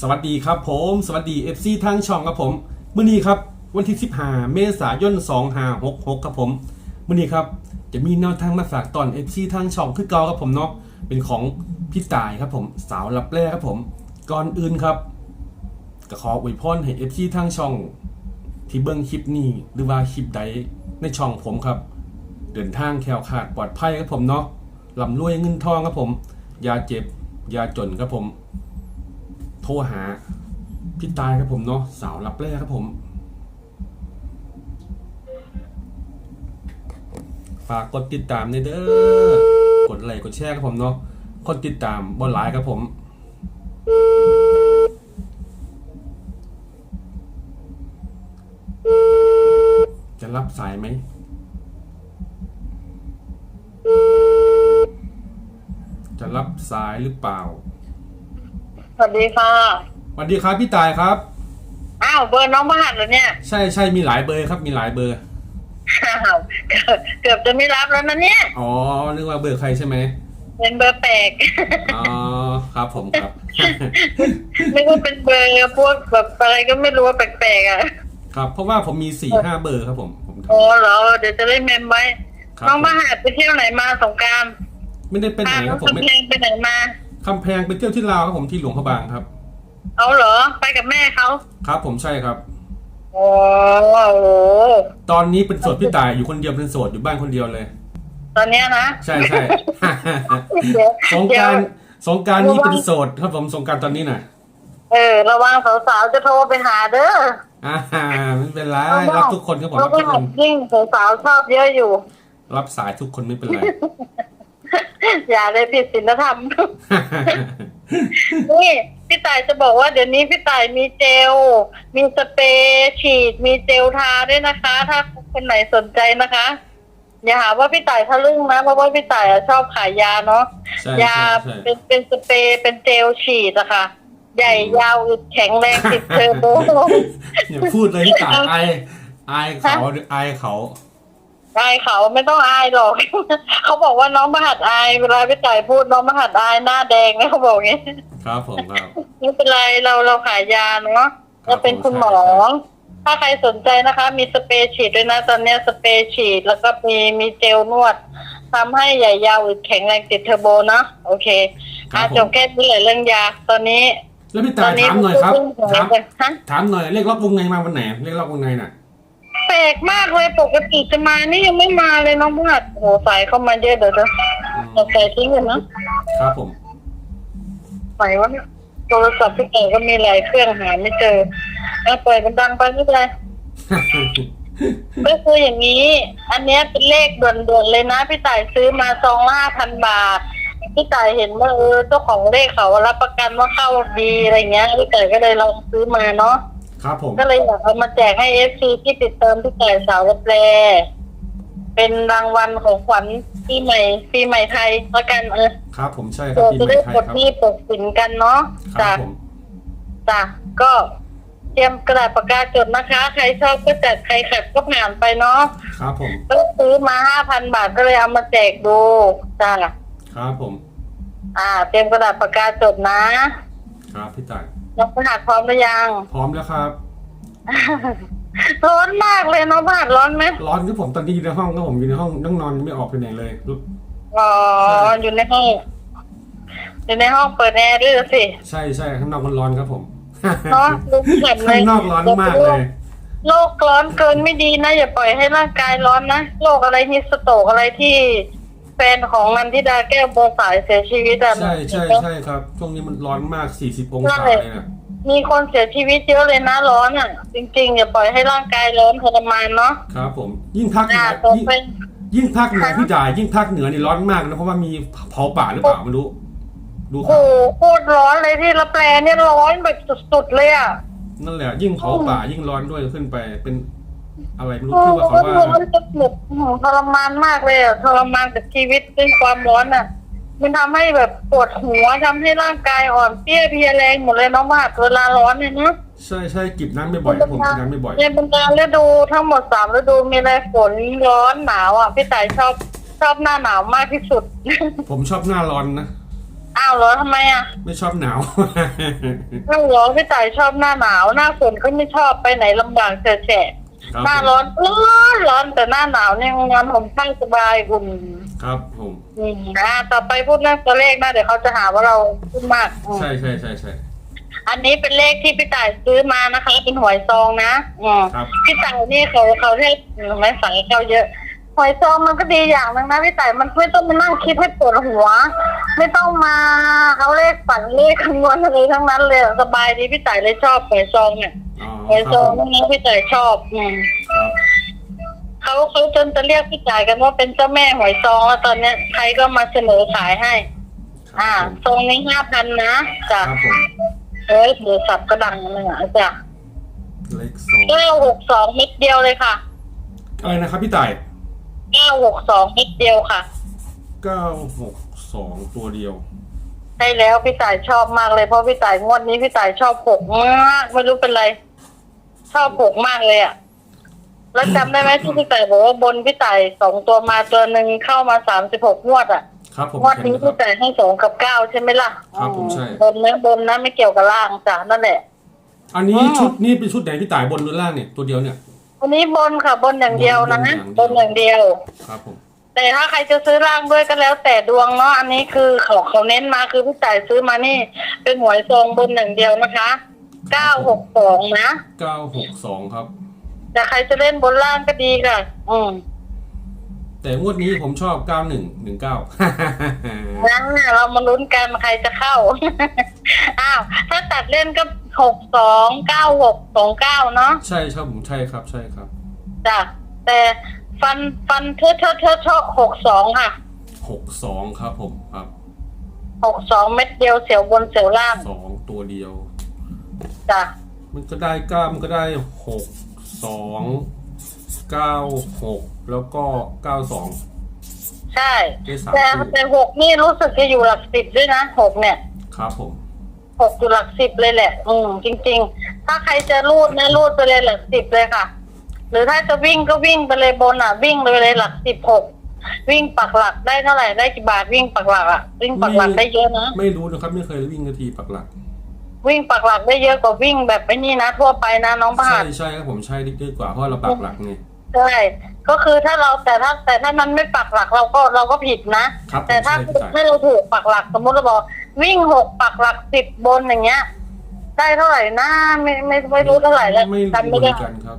สวัสดีครับผม สวัสดี FC ทางช่องครับผมมื้อนี้ครับวันที่ 15 เมษายน 2566 ครับผมมื้อนี้ครับจะมีแนวทางมาฝากตอน FC ทางช่องคือเก่าครับผมเนาะเป็นของพี่ตายครับผมสาวรับแรกครับผมก่อนอื่นครับก็ขออวยพรให้ FC ทางช่อง ที่เบิ่งคลิปนี้หรือว่าคลิปใดในช่องผมครับ เดินทางแคล้วคลาดปลอดภัยครับผมเนาะลำรวยเงินทองครับผมอย่าเจ็บอย่าจนครับผม โทรหาพี่ตายครับผมเนาะสาวรับแรกครับผม ฝากกดติดตามในเด้อกดไลค์กดแชร์ครับผมเนาะคนติดตามบนไลน์ครับผมจะรับสายไหม จะรับสายหรือเปล่า สวัสดีค่ะสวัสดีครับพี่ตายครับ อ้าวเบอร์น้องประหัสเหรอเนี่ยใช่ใช่มีหลายเบอร์ครับมีหลายเบอร์ อ้าวเกือบเกือบจะไม่รับแล้วนะเนี่ย อ๋อนึกว่าเบอร์ใครใช่ไหมเป็นเบอร์แปลก อ๋อครับผมครับไม่ว่าเป็นเบอร์พวกแบบอะไรก็ไม่รู้ว่าแปลกๆอะครับ เพราะว่าผมมีสี่ห้าเบอร์ครับผมผมทโอ้เหรอเดี๋ยวจะได้เมมไว้ครับ น้องประหัสไปเที่ยวไหนมาสงกรารไม่ได้ไปไหนพาคน้อรังบผมไม่กำแพงไปไหนมา คำแพงไปเที่ยวที่ลาวครับผมที่หลวงพระบางครับ เอาเหรอ ไปกับแม่เขาครับ ผมใช่ครับ โอ้โห ตอนนี้เป็นโสดพี่ตายอยู่คนเดียวเป็นโสดอยู่บ้านคนเดียวเลย ตอนเนี้ยนะใช่ใช่ เดี๋ยวสงกเดี๋ยราวรสงกรารนี้เป็นโสดครับผมสงกรารตอนนี้น่ะเออ ระวังสาวๆจะโทรไปหาเด้ออ่าไม่เป็นไรรับทุกคนครับผมเพรัราะบทุว่ากคนยิ่งสาวๆชอบเยอะอยู่ รับสายทุกคนไม่เป็นไร อย่าเลยผิดศีลธรรม นี่พี่ต่ายจะบอกว่าเดี๋ยวนี้พี่ต่ายมีเจล มีสเปรย์ฉีด มีเจลทาด้วยนะคะ ถ้าคนไหนสนใจนะคะ อย่าหาว่าพี่ต่ายทะลึ่งนะ เพราะว่าพี่ต่ายอะชอบขายยาเนาะ ใช่ยาใช่ใช่ เป็นเป็นสเปรย์เป็นเจลฉีดอะค่ะ ใหญ่ยาวอึดแข็งแรงติดเทอร์โบ อย่าพูดเลยพี่ตายอายอายเขาอายเขา อายเขาไม่ต้องอายหรอก เขาบอกว่าน้องมหัดอายเวลาพี่ต่ายพูดน้องมหัดอายหน้าแดงนะเขาบอกอย่างนี้ครับผมครับ ไม่เป็นไรเราเราขายยาเนาะครับเราเป็นคุณหมอ ถ้าใครสนใจนะคะ มีสเปรย์ฉีดด้วยนะ ตอนเนี้ยสเปรย์ฉีดแล้วก็มีมีเจลนวดทำให้ใหญ่ยาวอึดแข็งแรงติดเทอร์โบเนาะโอเคอาจบแค่นี้แหละเรื่องยาตอนนี้ แล้วพี่ตตาอยนนี้ถามหน่อยครับถาถามมฮะถามหน่อยเรียกล็อกวงในมาวันไหนเรียกล็อกวงในน่ะแป ลกมากเลยปกติจะมานี่ยังไม่มาเลยน้องพัดโหสายเข้ามาเยอะเดี๋ยวจะอืมเอาใส่ทิ้งเลยนะครับผมไหนวะเนี่ยโทรศัพท์พี่เก๋ก็มีหลายเครื่องหาไม่เจอเอาปล่อยมันดังไปไม่เป็นไร ก็คืออย่างนี้ อันเนี้ยเป็นเลขด่วนๆเลยนะ พี่ต่ายซื้อมาซองละห้าพันบาท พี่ต่ายเห็นว่าเออเจ้าของเลขเขารับประกันว่าเข้าดีอะไรเงี้ย พี่ต่ายก็เลยลองซื้อมาเนาะ ครับผม ก็เลยอยากเอามาแจกให้เอฟซีที่ติดตามพี่ต่ายสาวรับแปล เป็นรางวัลของขวัญปีใหม่ปีใหม่ไทยละกันเออครับผมใช่ครับเราพี่จะไม่ได้ใช่ปลดครับหนี้ปลดสินกันเนาะครัจ้ะบผมจ้ะก็เตรียมกระดาษปากกาจดนะคะ ใครชอบก็จัดใครขัดก็ผ่านไปเนาะครับผมก็ซื้อมาห้าพันบาทก็เลยเอามาแจกดูจ้าครับผมอ่า เตรียมกระดาษปากกาจดนะ ครับพี่ตาย น้องพหัสพร้อมหรือยัง พร้อมแล้วครับ ร้อนมากเลยน้องพหัสร้อนไหมร้อนครับผมตอนนี้อยู่ในห้องครับผมอยู่ในห้องนั่งนอนไม่ออกไปไหนเลยลุกอ๋ออยู่ในห้องอยู่ในห้องเปิดแอร์ด้วยสิ ใช่ใช่ข้างนอกมันร้อนครับผมเนาะลุกแบบเลข้ายงนอกร้อนมากเลยโลกร้อนเกินไม่ดีนะ อย่าปล่อยให้ร่างกายร้อนนะโรคอะไรฮิสโตกอะไรที่ แฟนของนันทิดาแก้วบัวสายเสียชีวิตอะใช่ใช่ใช่ครับ ช่วงนี้มันร้อนมาก 40 องศาใช่เลยนะมีคนเสียชีวิตเยอะเลยนะร้อนอะ จริงๆอย่าปล่อยให้ร่างกายร้อนทรมานเนาะครับ ผมยิ่งภาคเหนือ่าอต่อยิ่งไปยิ่งภาคเหนือพี่จ่ายยิ่งภาคเหนือนี่ร้อนมากนะเพราะว่ามีเผาป่าหรือเปล่าไม่รู้ดูโอ้ข่าวโหโคตรร้อนเลยที่ละแปลเนี่ยร้อนแบบสุดๆเลยอะนั่นแหละยิ่งเผาป่ายิ่งร้อนด้วยขึ้นไปเป็น อะไรไม่รู้โอ้ที่ว่าโหเขาว่าร้อนจนแบบอื้อหือทรมานมากเลยอะทรมานกับชีวิตด้วยความร้อนอะมันทำให้แบบปวดหัวทำให้ร่างกายอ่อนเปรี้ยเพลียแรงหมดเลยน้องมากเวลาร้อนเนี่ยเนาะใช่ใช่จิบน้ำไม่บ่อยครับผมกินน้ำไม่บ่อยในบรรดาฤดูทั้งหมดสามฤดูมีอะไรฝนร้อนหนาวอะพี่ต่ายชอบชอบหน้าหนาวมากที่สุด ผมชอบหน้าร้อนนะอ้าวเหรอทำไมอะ ไม่ชอบหนาวอ้าวเหรอพี่ต่ายชอบหน้าหนาว หน้าฝนก็ไม่ชอบไปไหนลำบากแฉะ ครับๆหน้าร้อนร้อนร้อนแต่หน้าหนาวเนี่ยงานผมข้างสบายอุ่นครับผมอืมอ่าต่อไปพูดเรื่องตัวเลขนะเดี๋ยวเขาจะหาว่าเราพูดมากอืมใช่ใช่ใช่ใช่อันนี้เป็นเลขที่พี่ต่ายซื้อมานะคะเป็นหวยซองนะอืมครับพี่ต่ายนี่เขาเขาให้ไม่สั่งให้เขาเยอะหวยซองมันก็ดีอย่างหนึงนะพี่ต่ายมันไม่ต้องมานั่งคิดให้ปวดหัว ไม่ต้องมาเอาเลขฝันเลขคำนวณอะไรทั้งนั้นเลยสบายดีพี่ต่ายเลยชอบหวยซองเนี่ย อ๋อหวยคซรัอบงผมนี่พี่ต่ายชอบอืมครับเขาเขาจนจะเรียกพี่ต่ายกันว่าเป็นเจ้าแม่หวยซองแล้วตอนเนี้ยใครก็มาเสนอขายให้ครัอ่าบผมทรงนี้ห้าพันนะจ้ะครับผมเอ้ยโทรศัพท์ก็ดังเลยอะจ้ะเลขสองเก้าหกสองเม็ดเดียวเลยค่ะอะไรนะครับพี่ต่ายเก้าหกสองเม็ดเดียวค่ะ เก้าหกสองตัวเดียว ใช่แล้วพี่ต่ายชอบมากเลยเพราะพี่ต่ายงวดนี้พี่ต่ายชอบหกมากไม่รู้เป็นไร ชอบหกมากเลยอะ แล้วจำได้ไหมที่พี่ต่ายบอกว่าบนพี่ต่ายสองตัวมาตัวหนึ่งเข้ามาสามสิบหกงวดอะครับผมงวดเห็นนี้ครัพี่บต่ายให้สองกับเก้าใช่ไหมล่ะครับผมใช่บนนะบนนะไม่เกี่ยวกับล่างจ้ะนั่นแหละ อันนี้อืมชุดนี้เป็นชุดไหนพี่ต่ายบนหรือล่างเนี่ยตัวเดียวเนี่ยวันนี้บนค่ะบนอย่างเดียวนะบบนนออย่างย่างเดีเดียยววครับผมแต่ถ้าใครจะซื้อล่างด้วยก็แล้วแต่ดวงเนาะอันนี้คือเขาเขาเน้นมาคือพี่จ่ายซื้อมานี่ เป็นหวยซองบนอย่างเดียวนะคะ เก้าหกสองนะเก้าหกสองครับ แต่ใครจะเล่นบนล่างก็ดีค่ะ อืมแต่งวดนี้ผมชอบเก้าหนึ่งหนึ่งเก้างั้นเรามาลุ้นกันใครจะเข้า อ้าว ถ้าตัดเล่นก็หกสองเก้าหกสองเก้าเนาะ ใช่ครับผมใช่ครับ ใช่ครับ จ้ะ แต่ฟันฟันเทอะเทอะเทอะเทอะหกสองค่ะ หกสองครับผมครับ หกสองเม็ดเดียวเสียวบนเสียวล่างสองตัวเดียว จ้ะมันก็ได้เก้ามันก็ได้หกสองเก้าหกแล้วก็เก้าสองใช่ ได้สามแต่คู่แต่หกนี่รู้สึกจะอยู่หลักสิบด้วยนะหกเนี่ยครับผม หกอยู่หลักสิบเลยแหละ อืมจริง ๆ ถ้าใครจะรูดนะรูดไปเลยหลักสิบเลยค่ะ หรือถ้าจะวิ่งก็วิ่งไปเลยบนอะ วิ่งไปเลยหลักสิบหกวิ่งปักหลักได้เท่าไหร่ได้กี่บาทวิ่งปักหลักอะวิ่งปักหลักได้เยอะนะ ไม่รู้นะครับ ไม่เคยวิ่งนาทีปักหลัก วิ่งปักหลักได้เยอะกว่าวิ่งแบบไอ้นี่นะ ทั่วไปนะน้องประใช่หัดใช่ครับผมใช่ดีกว่าเพราะเราปักหลักไง ใช่ก็คือถ้าเราแต่ถ้าแต่ถ้ามันไม่ปักหลักเราก็เราก็ผิดนะ ครับผมแต่ถ้าใช่พี่ต่ายให้เราถูกปักหลักสมมติเราบอกวิ่งหกปักหลักสิบบนอย่างเงี้ย ได้เท่าไหร่นะไม่ไม่ไม่รู้เท่าไหร่แล้วไม่รู้จำเหไม่มืได้ อนกันครับ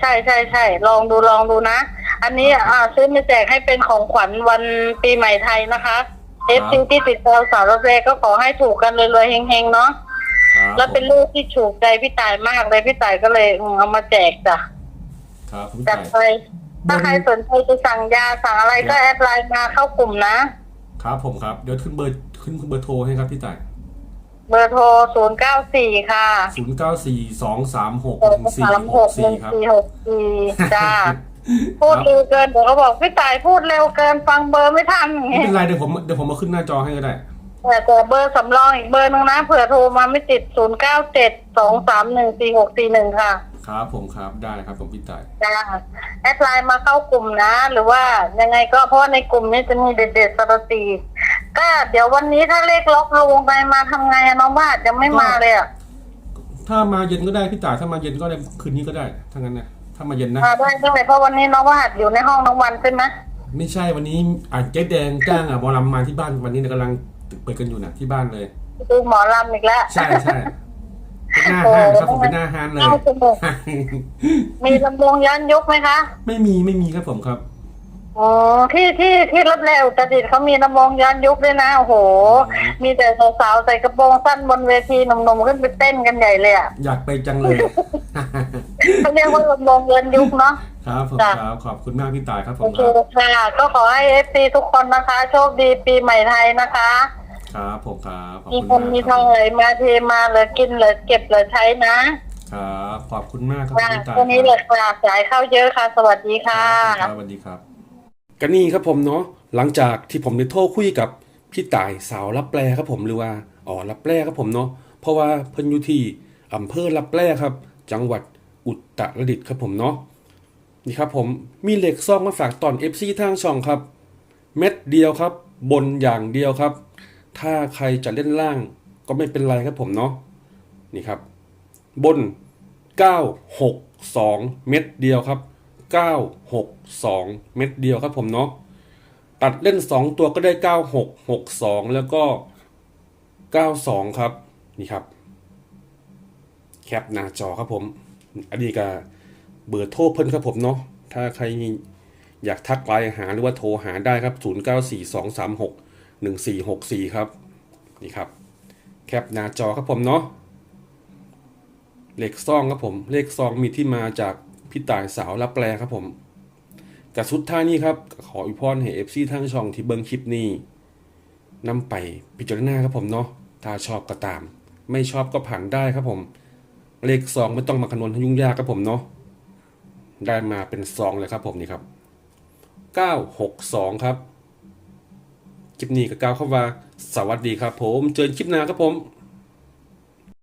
ใช่ใช่ใช่ลองดูลองดูนะ อันนี้อ่าซื้อมาแจกให้เป็นของขวัญวันปีใหม่ไทยนะคะ เอฟซีที่ติดตามสาวรถเรก็ขอให้ถูกกันรวยๆเฮงๆเนาะครับแล้วเป็นลูกที่ถูกใจพี่ต่ายมากเลยพี่ต่ายก็เลยอืมเอามาแจกจ้ะครับพี่จัดต่ายไปถ้าใครสนใจจะสั่งยาสั่งอะไรก็แอดไลน์มาเข้ากลุ่มนะ ครับผมครับเดี๋ยวขึ้นเบอร์ขึ้นเบอร์โทรให้ครับพี่ต่ายเบอร์โทรศูนย์เก้าสี่ค่ะศูนย์เก้าสี่สองสามหกสอหงนึ่งสี่สามหหกกหสี่นึ่งครับ สี่หกสี่จ้า พูดเร็วเกินเดี๋ยวเขาบอกพี่ต่ายพูดเร็วเกินฟังเบอร์ไม่ทันอย่างไม่เงี้ยเป็นไรเดี๋ยวผมเดี๋ยวผมมาขึ้นหน้าจอให้ก็ได้แต่แต่เบอร์สำรองอีกเบอร์นึงนะเผื่อโทรมาไม่ติดศูนย์เก้าเจ็ดสองสามหนึ่งสี่หกสี่หนึ่งค่ะครับผมครับได้ครับผมพี่ต่ายจ้าแอดไลน์มาเข้ากลุ่มนะ หรือว่ายังไงก็เพราะว่าในกลุ่มนี้จะมีเด็ดๆสตอรีก็เดี๋ยววันนี้ถ้าเลขล็อกลงไปมาทำไงอะน้องบาทยังไม่มาเลยอะถ้ามาเย็นก็ได้พี่ต่ายถ้ามาเย็นก็ได้คืนนี้ก็ได้ถ้างั้นนะ ถ้ามาเย็นนะมาได้ได้เพราะวันนี้น้องบาทอยู่ในห้องน้องวันใช่ไหมไม่ใช่วันนี้อะเจ๊แดงจ้างอะบอลำมาที่บ้านวันนี้เนี่ยกำลังเปิดกันอยู่นะที่บ้านเลย ดูหมอลำอีกแล้วใช่ใช่เป็นหน้าห้างครับผมเป็นหน้าห้างเลยเอาจมูกมีลำวงย้อนยุคไหมคะ ไม่มีไม่มีครับผมครับอ๋อที่ที่ที่รถแลอุตรดิตถ์เขามีลำวงย้อนยุคด้วยนะโอ้โห มีแต่สาวๆใส่กระโปรงสั้นบนเวทีหนุ่มๆขึ้นไปเต้นกันใหญ่เลยอะอยากไปจังเลย เขาเรียกว่าลำวงย้อนยุคเนาะครับผมจ้ะครับขอบคุณมากพี่ต่ายครับผโอมเคครับค่ะ ก็ขอให้เอฟซีทุกคนนะคะ โชคดีปีใหม่ไทยนะคะ ครับผมครับขอบมีคุณคนมากมีคทรัอบงไหลมาเทมาเหลือกินเหลือเก็บเหลือใช้นะครับขอบคุณมากครับค่ะพี่ต่ายวันนี้เหลือค่ะสายเข้าเยอะค่ะ สวัสดีค่ะครับสวัสดีครับกันนี่ครับผมเนาะหลังจากที่ผมได้โทรคุยกับพี่ต่ายสาวรับแปลครับผมหรือว่าอ๋อรับแปลครับผมเนาะเพราะว่าเพิ่นอยู่ที่อำเภอรับแปลครับ จังหวัดอุตรดิตถ์ครับผมเนาะนี่ครับผมมีเหล็กซองมาฝากตอน FC ทางช่องครับ เม็ดเดียวครับ บนอย่างเดียวครับ ถ้าใครจะเล่นล่างก็ไม่เป็นไรครับผมเนาะนี่ครับ บน 962 เม็ดเดียวครับ 962 เม็ดเดียวครับผมเนาะตัดเล่น 2 ตัวก็ได้ 9662 แล้วก็ 92 ครับนี่ครับ ปหน้าจอครับผม อันนี้ก็เบอร์โทรเพิ่นครับผมเนาะ ถ้าใครอยากทักไลน์หาหรือว่าโทรหาได้ครับ 0942361464 ครับ นี่ครับ แคปหน้าจอครับผมเนาะ เลขซองครับผม เลขซองมีที่มาจากพี่ต่ายสาวรับแปลครับผมกับสุดท้ายนี้ครับ ขออวยพรให้เอฟซีทั้งช่องที่เบิ้งคลิปนี้นำไปพิจารณาครับผมเนาะ ถ้าชอบก็ตาม ไม่ชอบก็ผ่านได้ครับผม เลขสองไม่ต้องมาคำนวณให้ยุ่งยากครับผมเนาะได้มาเป็นซองเลยครับผมนี่ครับ 962 ครับ คลิปนี้ก็กล่าวเข้าว่า สวัสดีครับผม เจอคลิปหน้าครับผม